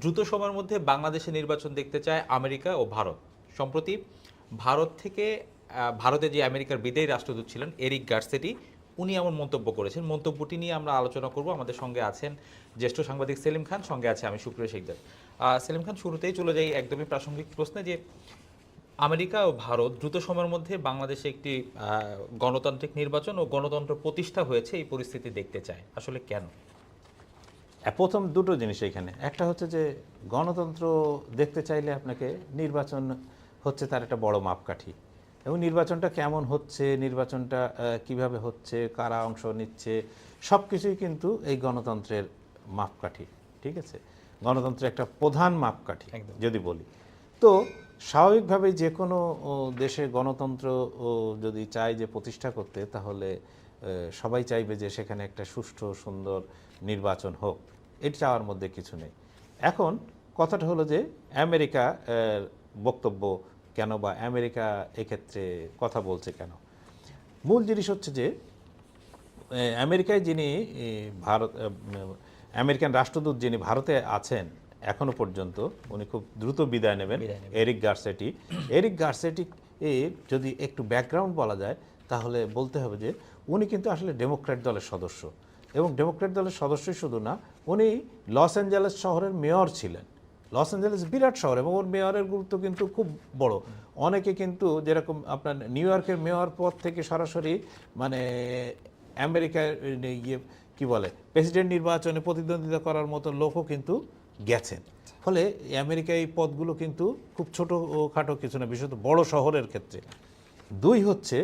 দ্রুত সময়ের মধ্যে বাংলাদেশে নির্বাচন দেখতে চায় আমেরিকা ও ভারত। সম্প্রতি ভারত থেকে ভারতে যে আমেরিকার বিদায়ী রাষ্ট্রদূত ছিলেন এরিক গার্সেটি, উনি এমন মন্তব্য করেছেন। মন্তব্যটি নিয়ে আমরা আলোচনা করব। আমাদের সঙ্গে আছেন জ্যেষ্ঠ সাংবাদিক সেলিম খান, সঙ্গে আছে আমি সুপ্রিয় শেখদার। সেলিম খান, শুরুতেই চলে যাই একদমই প্রাসঙ্গিক প্রশ্নে যে আমেরিকা ও ভারত দ্রুত সময়ের মধ্যে বাংলাদেশে একটি গণতান্ত্রিক নির্বাচন ও গণতন্ত্র প্রতিষ্ঠা হয়েছে এই পরিস্থিতি দেখতে চায়। আসলে কেন? প্রথম দুটো জিনিস এখানে। একটা হচ্ছে যে গণতন্ত্র দেখতে চাইলে আপনাকে নির্বাচন হচ্ছে তার একটা বড় মাপকাঠি। এবং নির্বাচনটা কেমন হচ্ছে নির্বাচনটা কীভাবে হচ্ছে কারা অংশ নিচ্ছে সব কিছুই কিন্তু এই গণতন্ত্রের মাপকাঠি ঠিক আছে? গণতন্ত্রের একটা প্রধান মাপকাঠি। যদি বলি। তো স্বাভাবিকভাবে যে কোনো দেশে গণতন্ত্র যদি চায় যে প্রতিষ্ঠা করতে তাহলে সবাই চাইবে যে সেখানে একটা সুষ্ঠু সুন্দর নির্বাচন হোক। এটি চাওয়ার মধ্যে কিছু নেই। এখন কথাটা হলো যে আমেরিকা বক্তব্য কেন বা আমেরিকা এক্ষেত্রে কথা বলছে কেন? মূল জিনিস হচ্ছে যে আমেরিকায় যিনি ভারত আমেরিকান রাষ্ট্রদূত যিনি ভারতে আছেন এখনও পর্যন্ত উনি খুব দ্রুত বিদায় নেবেন এরিক গার্সেটি। এরিক গার্সেটি এর যদি একটু ব্যাকগ্রাউন্ড বলা যায় তাহলে বলতে হবে যে উনি কিন্তু আসলে ডেমোক্র্যাট দলের সদস্য। এবং ডেমোক্র্যাট দলের সদস্যই শুধু না উনি লস অ্যাঞ্জেলেস শহরের মেয়র ছিলেন। লস অ্যাঞ্জেলেস বিরাট শহর এবং ওর মেয়রের গুরুত্ব কিন্তু খুব বড়। অনেকে কিন্তু যেরকম আপনার নিউ ইয়র্কের মেয়র পদ থেকে সরাসরি মানে আমেরিকার ইয়ে কি বলে, প্রেসিডেন্ট নির্বাচনে প্রতিদ্বন্দ্বিতা করার মতো লোকও কিন্তু গেছেন। ফলে আমেরিকা এই পদগুলো কিন্তু খুব ছোট খাটো কিছু না, বিশেষত বড় শহরের ক্ষেত্রে। দুই হচ্ছে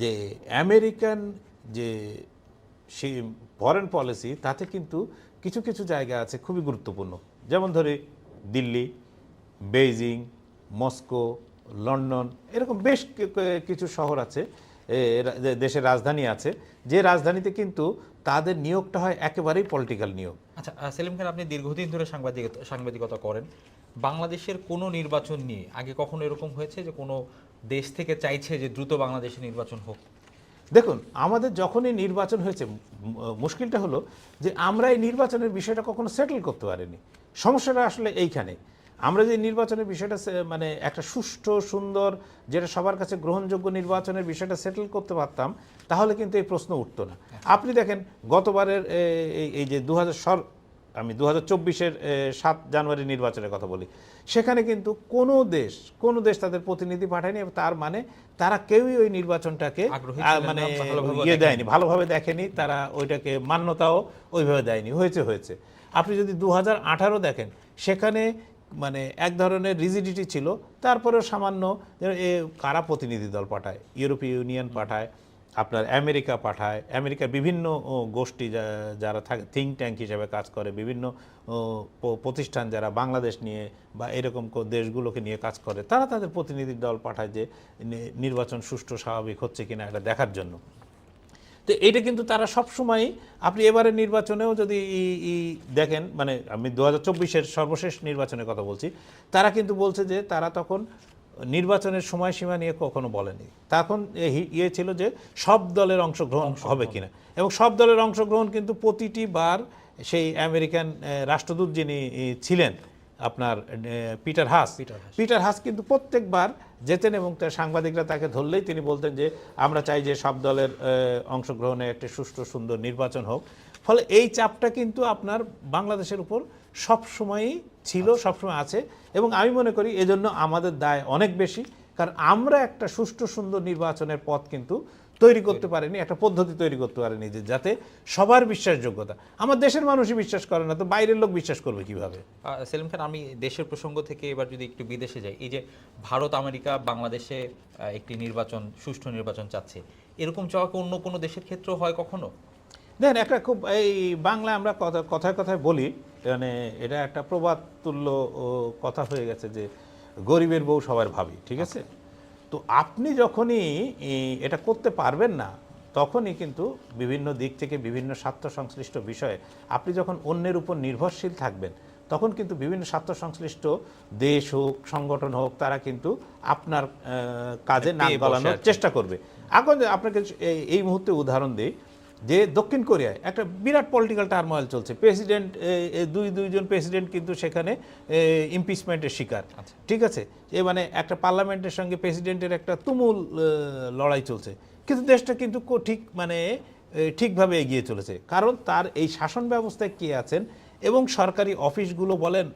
যে আমেরিকান যে সেই ফরেন পলিসি তাতে কিন্তু কিছু কিছু জায়গা আছে খুবই গুরুত্বপূর্ণ। যেমন ধরি দিল্লি, বেইজিং, মস্কো, লন্ডন, এরকম বেশ কিছু শহর আছে দেশের রাজধানী আছে, যে রাজধানীতে কিন্তু তাদের নিয়োগটা হয় একেবারেই পলিটিক্যাল নিয়োগ। আচ্ছা সেলিম খান, আপনি দীর্ঘদিন ধরে সাংবাদিকতা সাংবাদিকতা করেন। বাংলাদেশের কোনো নির্বাচন নিয়ে আগে কখনো এরকম হয়েছে যে কোনো দেশ থেকে চাইছে যে দ্রুত বাংলাদেশে নির্বাচন হোক? দেখুন, আমাদের যখনই নির্বাচন হয়েছে মুশকিলটা হলো যে আমরা এই নির্বাচনের বিষয়টা কখনো সেটেল করতে পারিনি। সমস্যাটা আসলে এইখানে আমরা যে নির্বাচনের বিষয়টা মানে একটা সুষ্ঠু, সুন্দর, যেটা সবার কাছে গ্রহণযোগ্য নির্বাচনের বিষয়টা সেটেল করতে পারতাম, তাহলে কিন্তু এই প্রশ্ন উঠতো না। আপনি দেখেন, গতবারের এই- এই যে দু হাজার আমি দু হাজার চব্বিশের সাত জানুয়ারি নির্বাচনের কথা বলি। সেখানে কিন্তু কোনো দেশ কোনো দেশ তাদের প্রতিনিধি পাঠায়নি তার মানে তারা কেউই ওই নির্বাচনটাকে মানে ইয়ে দেয়নি ভালোভাবে দেখেনি তারা ওইটাকে মান্যতাও ওইভাবে দেয়নি হয়েছে হয়েছে। আপনি যদি দু হাজার আঠারো দেখেন সেখানে মানে এক ধরনের রিজিডিটি ছিল তারপরেও সামান্য কারা প্রতিনিধি দল পাঠায়? ইউরোপীয় ইউনিয়ন পাঠায় আপনার আমেরিকা পাঠায়। আমেরিকার বিভিন্ন গোষ্ঠী যারা থাকে থিঙ্ক ট্যাঙ্ক হিসেবে কাজ করে, বিভিন্ন প্রতিষ্ঠান যারা বাংলাদেশ নিয়ে বা এরকম দেশগুলোকে নিয়ে কাজ করে, তারা তাদের প্রতিনিধি দল পাঠায় যে নির্বাচন সুষ্ঠু, স্বাভাবিক হচ্ছে কিনা এটা দেখার জন্য। তো এটা কিন্তু তারা সব সময় আপনি এবারের নির্বাচনেও যদি দেখেন মানে আমি দু হাজার সর্বশেষ নির্বাচনের কথা বলছি, তারা কিন্তু বলছে যে, তারা তখন নির্বাচনের সময়সীমা নিয়ে কখনো বলেনি তখন ইয়ে ছিল যে সব দলের অংশগ্রহণ হবে কিনা। এবং সব দলের অংশগ্রহণ কিন্তু প্রতিটি বার সেই আমেরিকান রাষ্ট্রদূত যিনি ছিলেন আপনার Peter Haas. Peter Haas. Peter Haas কিন্তু প্রত্যেকবার যেতেন এবং তার সাংবাদিকরা তাকে ধরলেই তিনি বলতেন যে আমরা চাই যে সব দলের অংশগ্রহণে একটি সুষ্ঠু সুন্দর নির্বাচন হোক। ফলে এই চাপটা কিন্তু আপনার বাংলাদেশের উপর সব সময়ই ছিল সবসময় আছে এবং আমি মনে করি এজন্য আমাদের দায় অনেক বেশি। কারণ আমরা একটা সুষ্ঠু সুন্দর নির্বাচনের পথ কিন্তু তৈরি করতে পারিনি একটা পদ্ধতি তৈরি করতে পারেনি যে যাতে সবার বিশ্বাসযোগ্যতা। আমার দেশের মানুষই বিশ্বাস করে না তো বাইরের লোক বিশ্বাস করবে কীভাবে? সেলিম খান আমি দেশের প্রসঙ্গ থেকে এবার যদি একটু বিদেশে যাই এই যে ভারত আমেরিকা বাংলাদেশে একটি নির্বাচন সুষ্ঠু নির্বাচন চাচ্ছে এরকম চাওয়া অন্য কোনো দেশের ক্ষেত্রেও হয় কখনো? দেখেন একটা খুব এই বাংলা আমরা কথা কথায় কথায় বলি মানে এটা একটা প্রবাদ তুল্য কথা হয়ে গেছে যে গরিবের বউ সবার ভাবি ঠিক আছে? তো আপনি যখনই এটা করতে পারবেন না তখনই কিন্তু বিভিন্ন দিক থেকে বিভিন্ন স্বার্থ সংশ্লিষ্ট বিষয়ে আপনি যখন অন্যের উপর নির্ভরশীল থাকবেন তখন কিন্তু বিভিন্ন স্বার্থ সংশ্লিষ্ট দেশ হোক সংগঠন হোক তারা কিন্তু আপনার কাজে নাক গলানোর চেষ্টা করবে। এখন আপনাকে এই মুহূর্তে উদাহরণ দিই যে দক্ষিণ কোরিয়ায় একটা বিরাট পলিটিক্যাল টার্মোয়েল চলছে। প্রেসিডেন্ট দুই দুইজন প্রেসিডেন্ট কিন্তু সেখানে ইমপিচমেন্টের শিকার। আচ্ছা। ঠিক আছে? এ মানে একটা পার্লামেন্টের সঙ্গে প্রেসিডেন্টের একটা তুমুল লড়াই চলছে। কিন্তু দেশটা কিন্তু ঠিক মানে ঠিকভাবে এগিয়ে চলেছে। কারণ তার এই শাসন ব্যবস্থায় কে আছেন এবং সরকারি অফিসগুলো বলেন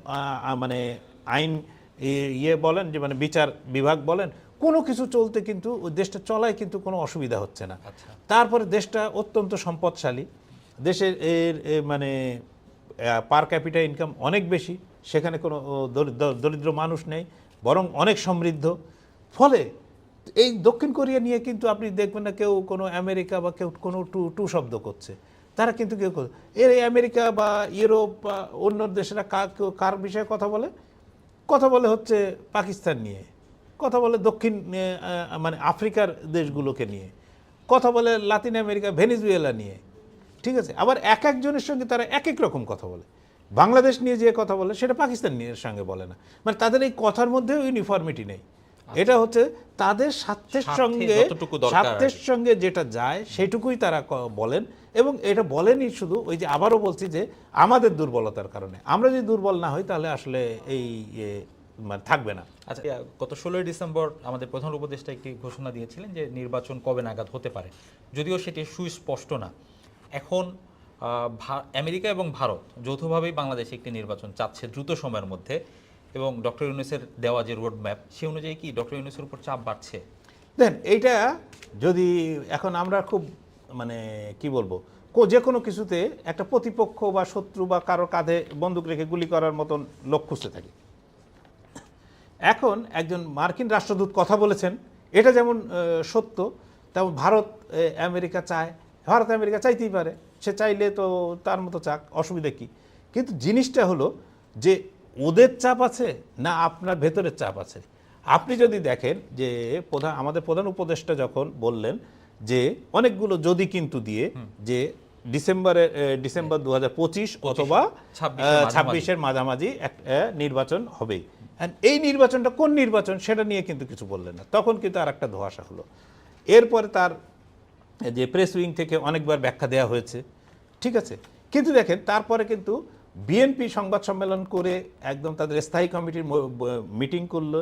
মানে আইন ইয়ে বলেন যে মানে বিচার বিভাগ বলেন কোনো কিছু চলতে কিন্তু ওই দেশটা চলায় কিন্তু কোনো অসুবিধা হচ্ছে না। আচ্ছা। তারপরে দেশটা অত্যন্ত সম্পদশালী। দেশের এর মানে পার ক্যাপিটা ইনকাম অনেক বেশি। সেখানে কোনো দরিদ্র- দরিদ্র মানুষ নেই বরং অনেক সমৃদ্ধ। ফলে এই দক্ষিণ কোরিয়া নিয়ে কিন্তু আপনি দেখবেন না কেউ কোনো আমেরিকা বা কেউ কোনো টু টু শব্দ করছে। তারা কিন্তু কেউ এর এই আমেরিকা বা ইউরোপ বা অন্য দেশেরা কার বিষয়ে কথা বলে? কথা বলে হচ্ছে পাকিস্তান নিয়ে। কথা বলে দক্ষিণ মানে আফ্রিকার দেশগুলোকে নিয়ে। কথা বলে লাতিন আমেরিকা ভেনিজুয়েলা নিয়ে। ঠিক আছে? আবার এক একজনের সঙ্গে তারা এক এক রকম কথা বলে। বাংলাদেশ নিয়ে যে কথা বলে সেটা পাকিস্তান নিয়ে সঙ্গে বলে না। মানে তাদের এই কথার মধ্যেও ইউনিফর্মিটি নেই। এটা হচ্ছে তাদের স্বার্থের সঙ্গে স্বার্থের সঙ্গে যেটা যায় সেটুকুই তারা বলেন। এবং এটা বলেনই শুধু ওই যে আবারও বলছি যে আমাদের দুর্বলতার কারণে। আমরা যদি দুর্বল না হই তাহলে আসলে এই মানে থাকবে না। আচ্ছা গত ষোলোই ডিসেম্বর আমাদের প্রধান উপদেষ্টা একটি ঘোষণা দিয়েছিলেন যে নির্বাচন কবে নাগাদ হতে পারে। যদিও সেটি সুস্পষ্ট না। এখন ভা- আমেরিকা এবং ভারত যৌথভাবেই বাংলাদেশে একটি নির্বাচন চাচ্ছে দ্রুত সময়ের মধ্যে এবং ডক্টর ইউনুসের দেওয়া যে রোড ম্যাপ সে অনুযায়ী কি ডক্টর ইউনুসের উপর চাপ বাড়ছে? দেন এইটা যদি এখন আমরা খুব মানে কি বলব কো- যে কোনো কিছুতে একটা প্রতিপক্ষ বা শত্রু বা কারও কাঁধে বন্দুক রেখে গুলি করার মতন লোক খুঁজতে থাকি। এখন একজন মার্কিন রাষ্ট্রদূত কথা বলেছেন এটা যেমন সত্য তেমন ভারত আমেরিকা চায় ভারত আমেরিকা চাইতেই পারে সে চাইলে তো তার মতো চাক অসুবিধা কী? কিন্তু জিনিসটা হলো যে ওদের চাপ আছে না আপনার ভেতরের চাপ আছে? আপনি যদি দেখেন যে প্রধান আমাদের প্রধান উপদেষ্টা যখন বললেন যে অনেকগুলো যদি কিন্তু দিয়ে যে ডিসেম্বরের ডিসেম্বর দু হাজার পঁচিশ অথবা 26 এর ছাব্বিশের মাঝামাঝি এক নির্বাচন হবেই। এই নির্বাচনটা কোন নির্বাচন সেটা নিয়ে কিন্তু কিছু বললেন না। তখন কিন্তু আর একটা ধোয়াশা হলো। এরপরে তার যে প্রেস উইং থেকে অনেকবার ব্যাখ্যা দেওয়া হয়েছে ঠিক আছে? কিন্তু দেখেন তারপরে কিন্তু বিএনপি সংবাদ সম্মেলন করে একদম তাদের স্থায়ী কমিটির মিটিং করল।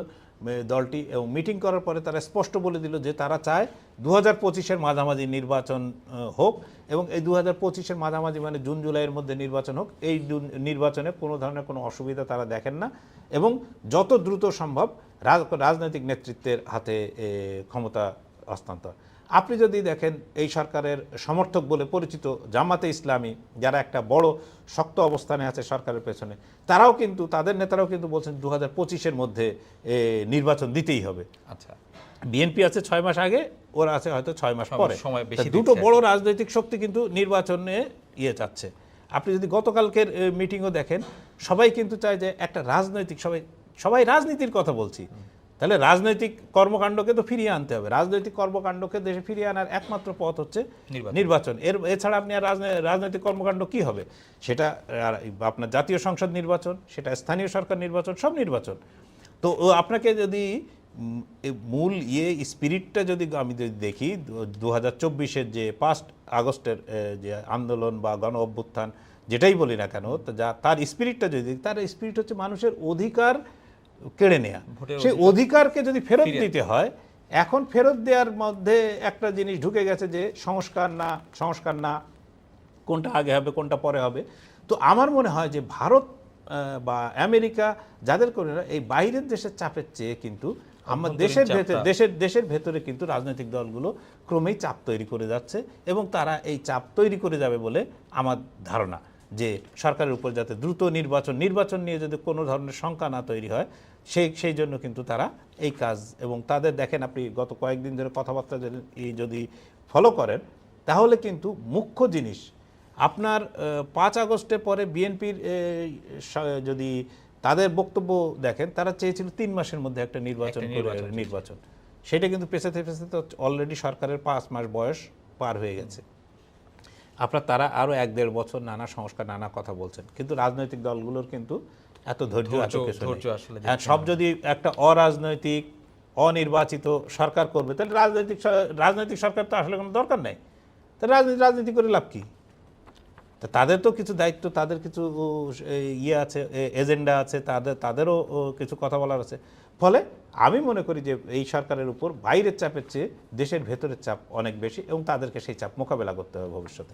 দলটি এবং মিটিং করার পরে তারা স্পষ্ট বলে দিল যে তারা চায় দু হাজার পঁচিশের মাঝামাঝি নির্বাচন হোক এবং এই দু হাজার পঁচিশের মাঝামাঝি মানে জুন, জুলাইয়ের মধ্যে নির্বাচন হোক, এই নির্বাচনে কোনো ধরনের কোনো অসুবিধা তারা দেখেন না এবং যত দ্রুত সম্ভব রাজ- রাজনৈতিক নেতৃত্বের হাতে ক্ষমতা হস্তান্তর। আপনি যদি দেখেন এই সরকারের সমর্থক বলে পরিচিত জামাতে ইসলামী যারা একটা বড় শক্ত অবস্থানে আছে সরকারের পেছনে তারাও কিন্তু তাদের নেতারাও কিন্তু বলছেন দু হাজার পঁচিশের মধ্যে নির্বাচন দিতেই হবে। আচ্ছা। বিএনপি আছে ছয় মাস আগে ওরা আছে হয়তো ছয় মাস পরে। সময় বেশি দুটো বড় রাজনৈতিক শক্তি কিন্তু নির্বাচনে ইয়ে চাচ্ছে। আপনি যদি গতকালকের মিটিংও দেখেন সবাই কিন্তু চায় যে একটা রাজনৈতিক সবাই সবাই রাজনীতির কথা বলছি। তাহলে রাজনৈতিক কর্মকাণ্ডকে তো ফিরিয়ে আনতে হবে। রাজনৈতিক কর্মকাণ্ডকে দেশে ফিরিয়ে আনার একমাত্র পথ হচ্ছে নির্বাচন। এর এছাড়া আপনি আর রাজনে- রাজনৈতিক কর্মকাণ্ড কি হবে? সেটা আপনার জাতীয় সংসদ নির্বাচন সেটা স্থানীয় সরকার নির্বাচন সব নির্বাচন। তো আপনাকে যদি মূল ইয়ে স্পিরিটটা যদি আমি যদি দেখি দু হাজার চব্বিশের যে পাঁচ আগস্টের যে আন্দোলন বা গণ অভ্যুত্থান যেটাই বলি না কেন যা তার স্পিরিটটা যদি তার স্পিরিট হচ্ছে মানুষের অধিকার কেড়ে নেয়া। সেই অধিকারকে যদি ফেরত দিতে হয় এখন ফেরত দেওয়ার মধ্যে একটা জিনিস ঢুকে গেছে যে সংস্কার না সংস্কার না কোনটা আগে হবে কোনটা পরে হবে। তো আমার মনে হয় যে ভারত বা আমেরিকা যাদের করে এই বাইরের দেশের চাপের চেয়ে কিন্তু আমার দেশের ভেতরে দেশের দেশের ভেতরে কিন্তু রাজনৈতিক দলগুলো ক্রমেই চাপ তৈরি করে যাচ্ছে এবং তারা এই চাপ তৈরি করে যাবে বলে আমার ধারণা। যে সরকারের উপর যাতে দ্রুত নির্বাচন নির্বাচন নিয়ে যদি কোনো ধরনের শঙ্কা না তৈরি হয় সেই সেই জন্য কিন্তু তারা এই কাজ এবং তাদের দেখেন আপনি গত কয়েকদিন ধরে কথাবার্তা যদি ফলো করেন তাহলে কিন্তু মুখ্য জিনিস আপনার পাঁচ আগস্টের পরে বিএনপির যদি তাদের বক্তব্য দেখেন তারা চেয়েছিল তিন মাসের মধ্যে একটা নির্বাচন নির্বাচন। সেটা কিন্তু পেছাতে পেছাতে অলরেডি সরকারের পাঁচ মাস বয়স পার হয়ে গেছে। আপনার তারা আরও এক দেড় বছর নানা সংস্কার নানা কথা বলছেন। কিন্তু রাজনৈতিক দলগুলোর কিন্তু এত ধৈর্য হ্যাঁ, সব যদি একটা অরাজনৈতিক অনির্বাচিত সরকার করবে তাহলে রাজনৈতিক রাজনৈতিক সরকার তো আসলে কোনো দরকার নেই। তো তা রাজনীতি রাজনীতি করে লাভ কি? তা তাদের তো কিছু দায়িত্ব তাদের কিছু ইয়ে আছে এজেন্ডা আছে তাদের তাদেরও কিছু কথা বলার আছে। ফলে আমি মনে করি যে এই সরকারের উপর বাইরের চাপের চেয়ে দেশের ভেতরের চাপ অনেক বেশি এবং তাদেরকে সেই চাপ মোকাবেলা করতে হবে ভবিষ্যতে।